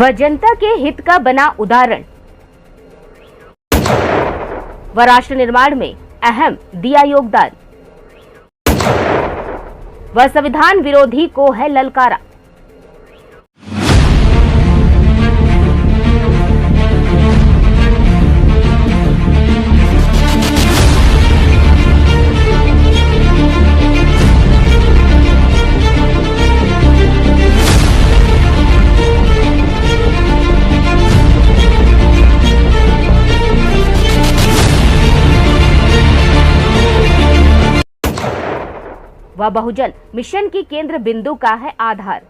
वह जनता के हित का बना उदाहरण। व राष्ट्र निर्माण में अहम दिया योगदान। व संविधान विरोधी को है ललकारा। वह बहुजन मिशन की केंद्र बिंदु का है आधार।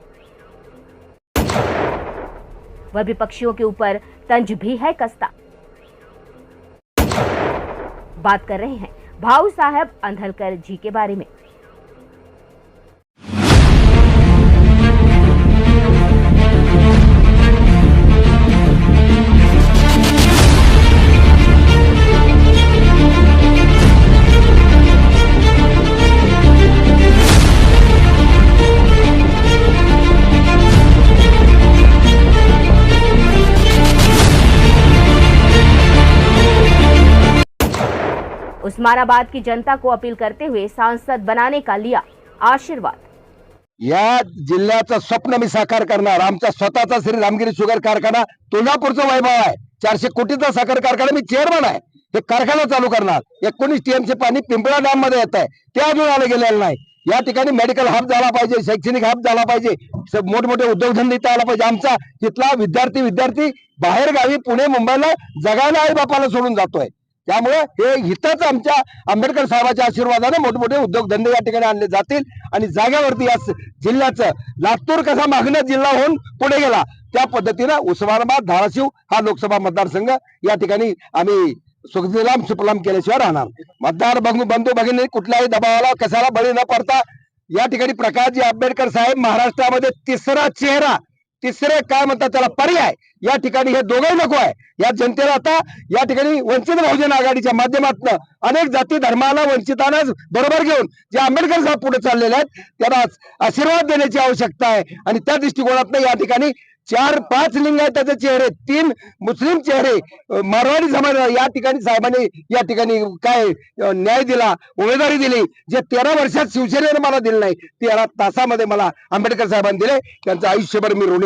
वह विपक्षियों के ऊपर तंज भी है कस्ता। बात कर रहे हैं भाऊ साहब अंधलकर जी के बारे में। उस्मानाबाद की जनता को अपील करते हुए सांसद बनाने का लिया आशीर्वाद। या जिल्ह्याचं स्वप्न मी साकार करणार आमचा स्वतःचा श्री रामगिरी शुगर कारखाना तुळजापूरचा वैभव आहे. चारशे कोटीचा साखर कारखाना मी चेअरमन आहे. हे कारखाना चालू करणार. एकोणीस टीएमचे पाणी पिंपळा डॅममध्ये येत आहे. ते अजून आलं गेलेलं नाही. या ठिकाणी मेडिकल हब झाला पाहिजे शैक्षणिक हब झाला पाहिजे. मोठमोठे उद्योगधंदे इथे आला पाहिजे. आमचा तिथला विद्यार्थी विद्यार्थी बाहेर गावी पुणे मुंबईला जगायला आई बापाला सोडून जातोय. त्यामुळे हे हितच आमच्या आंबेडकर साहेबाच्या आशीर्वादाने मोठमोठे उद्योगधंदे या ठिकाणी आणले जातील आणि जागेवरती या जिल्ह्याचं लातूर कसा मागण्या जिल्हा होऊन पुढे गेला त्या पद्धतीनं उस्मानाबाद धाराशिव हा लोकसभा मतदारसंघ या ठिकाणी आम्ही सुखदिलाम सुपलाम केल्याशिवाय राहणार. मतदार बंधू भगिनी कुठल्याही दबावाला कशाला बळी न पडता या ठिकाणी प्रकाशजी आंबेडकर साहेब महाराष्ट्रामध्ये तिसरा चेहरा तिसरे काय म्हणतात त्याला? पर्याय. या ठिकाणी हे दोघंही नको आहे. या जनतेला आता या ठिकाणी वंचित बहुजन आघाडीच्या माध्यमातून अनेक जाती धर्माला वंचितांना बरोबर घेऊन जे आंबेडकर साहेब पुढे चाललेले आहेत त्यांना आशीर्वाद देण्याची आवश्यकता आहे. आणि त्या दृष्टिकोनातून या ठिकाणी चार पाच लिंगायताचे चेहरे. तीन मुस्लिम चेहरे. मारवाडी समाज या ठिकाणी साहेबांनी या ठिकाणी काय न्याय दिला उमेदवारी दिली जे तेरा वर्षात शिवसेनेने मला दिलं नाही तेरा तासामध्ये मला आंबेडकर साहेबांनी दिले. त्यांचं आयुष्यभर मी ऋणी